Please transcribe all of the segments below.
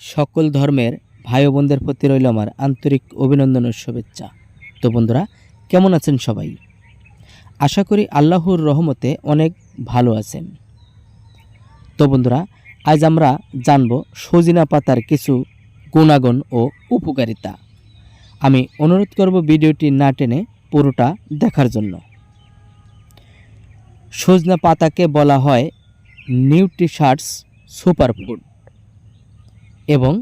সকল ধর্মের ভাই বোনদের প্রতি রইল আমার আন্তরিক অভিনন্দন ও শুভেচ্ছা। তো বন্ধুরা, কেমন আছেন সবাই? আশা করি আল্লাহর রহমতে অনেক ভালো আছেন। তো বন্ধুরা, আজ আমরা জানব সজিনা পাতার কিছু গুণাগুণ ও উপকারিতা। আমি অনুরোধ করব ভিডিওটি না টেনে পুরোটা দেখার জন্য। সজনা পাতাকে বলা হয় নিউট্রিশার্টস সুপারফুড। এবং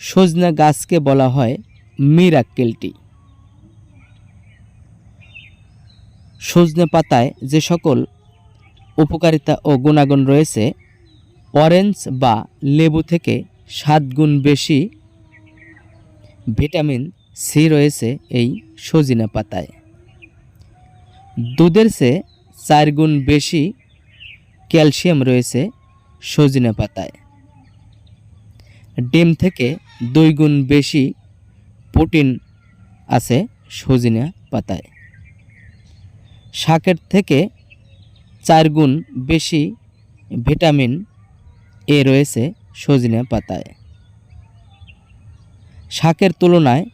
সজনা গাছকে বলা হয় মিরাক্কেলটি। সজনে পাতায় যে সকল উপকারিতা ও গুণাগুণ রয়েছে, অরেঞ্জ বা লেবু থেকে সাত গুণ বেশি ভিটামিন সি রয়েছে এই সজিনা পাতায়। দুধের চেয়ে চার গুণ বেশি ক্যালসিয়াম রয়েছে সজিনা পাতায়। ডিম থেকে দুই গুণ বেশি প্রোটিন আছে সজিনা পাতায়। শাকের থেকে চার গুণ বেশি ভিটামিন এ রয়েছে সজিনা পাতায়। শাকের তুলনায়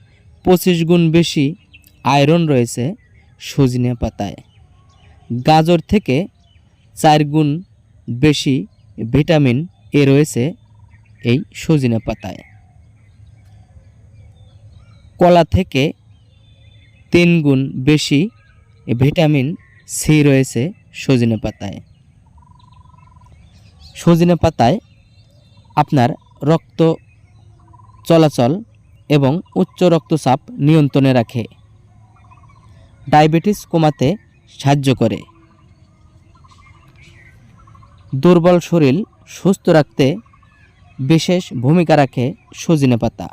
পঁচিশ গুণ বেশি আয়রন রয়েছে সজিনা পাতায়। গাজর থেকে চার গুণ বেশি ভিটামিন এ রয়েছে এই সজিনা পাতায়। কলা থেকে তিন গুণ বেশি ভিটামিন সি রয়েছে সজিনা পাতায়। সজিনা পাতায় আপনার রক্ত চলাচল এবং উচ্চ রক্তচাপ নিয়ন্ত্রণে রাখে। ডায়াবেটিস কমাতে সাহায্য করে। দুর্বল শরীর সুস্থ রাখতে বিশেষ ভূমিকা রাখে সজনে পাতা।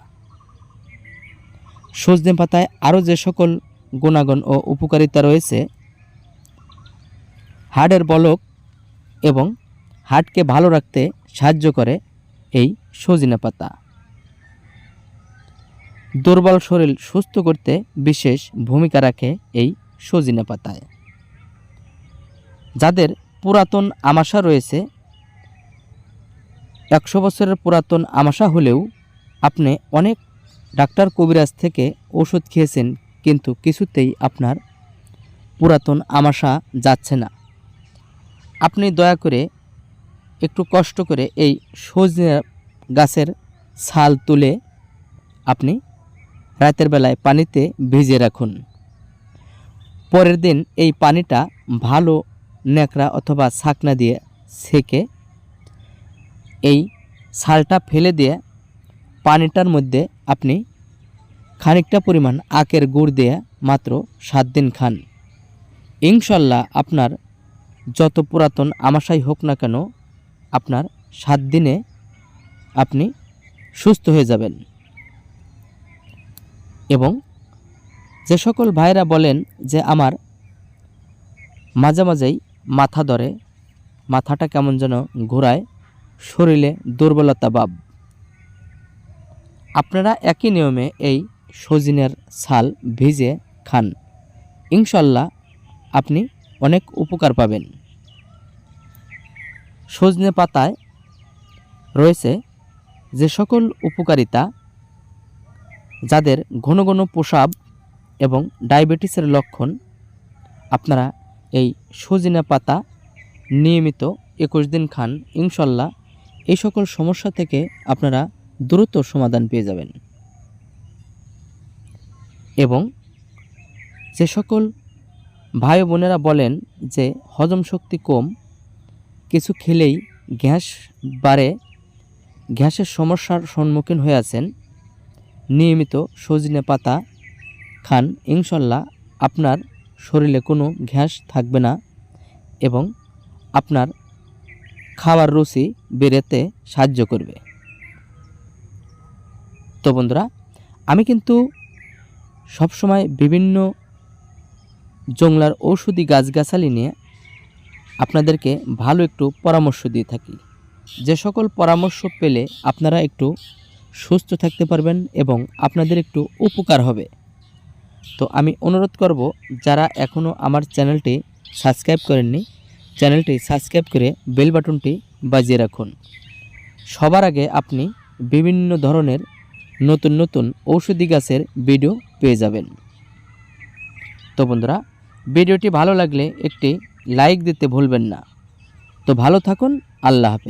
সজনে পাতায় আরও যে সকল গুণাগুণ ও উপকারিতা রয়েছে, হাড়ের বলক এবং হাটকে ভালো রাখতে সাহায্য করে এই সজিনা পাতা। দুর্বল শরীর সুস্থ করতে বিশেষ ভূমিকা রাখে এই সজনে পাতায়। যাদের পুরাতন আমাশা রয়েছে একশো বছরের পুরাতন আমাশা হলেও আপনি অনেক ডাক্তার কবিরাজ থেকে ওষুধ খেয়েছেন, কিন্তু কিছুতেই আপনার পুরাতন আমাশা যাচ্ছে না। আপনি দয়া করে একটু কষ্ট করে এই সজনে গাছের ছাল তুলে আপনি রাতের বেলায় পানিতে ভিজিয়ে রাখুন। পরের দিন এই পানিটা ভালো ন্যাকড়া অথবা ছাকনা দিয়ে সেকে এই ছালটা ফেলে দিয়ে পানিটার মধ্যে আপনি খানিকটা পরিমাণ আখের গুড় দিয়ে মাত্র সাত দিন খান। ইনশাল্লাহ আপনার যত পুরাতন আমাশাই হোক না কেন আপনার সাত দিনে আপনি সুস্থ হয়ে যাবেন। এবং যে সকল ভাইরা বলেন যে আমার মাঝে মাঝেই মাথা ধরে, মাথাটা কেমন যেন ঘোরায় শরীরে দুর্বলতা ভাব আপনারা একই নিয়মে এই সজিনের ছাল ভিজে খান। ইনশাল্লাহ আপনি অনেক উপকার পাবেন। সজনে পাতায় রয়েছে যে সকল উপকারিতা যাদের ঘন ঘন প্রসাব এবং ডায়াবেটিসের লক্ষণ আপনারা এই সজিনা পাতা নিয়মিত একুশ দিন খান। ইনশাল্লাহ এই সকল সমস্যা থেকে আপনারা দ্রুত সমাধান পেয়ে যাবেন। এবং যে সকল ভাই বোনেরা বলেন যে হজম শক্তি কম, কিছু খেলেই গ্যাস বাড়ে, গ্যাসের সমস্যার সম্মুখীন হয়ে আছেন, নিয়মিত সজনে পাতা খান, ইনশাল্লাহ আপনার শরীরে কোনো গ্যাস থাকবে না এবং আপনার খাওয়ার রুচি বেড়েতে সাহায্য করবে। তো বন্ধুরা, আমি কিন্তু সবসময় বিভিন্ন জংলার ঔষধি গাছগাছালি নিয়ে আপনাদেরকে ভালো একটু পরামর্শ দিয়ে থাকি। যে সকল পরামর্শ পেলে আপনারা একটু সুস্থ থাকতে পারবেন এবং আপনাদের একটু উপকার হবে। তো আমি অনুরোধ করব, যারা এখনও আমার চ্যানেলটি সাবস্ক্রাইব করেননি চ্যানেলটি সাবস্ক্রাইব করে বেল বাটনটি বাজিয়ে রাখুন। সবার আগে আপনি বিভিন্ন ধরনের নতুন নতুন ঔষধি গাছের ভিডিও পেয়ে যাবেন। তো বন্ধুরা, ভিডিওটি ভালো লাগলে একটি লাইক দিতে ভুলবেন না। তো ভালো থাকুন, আল্লাহ হাফেজ।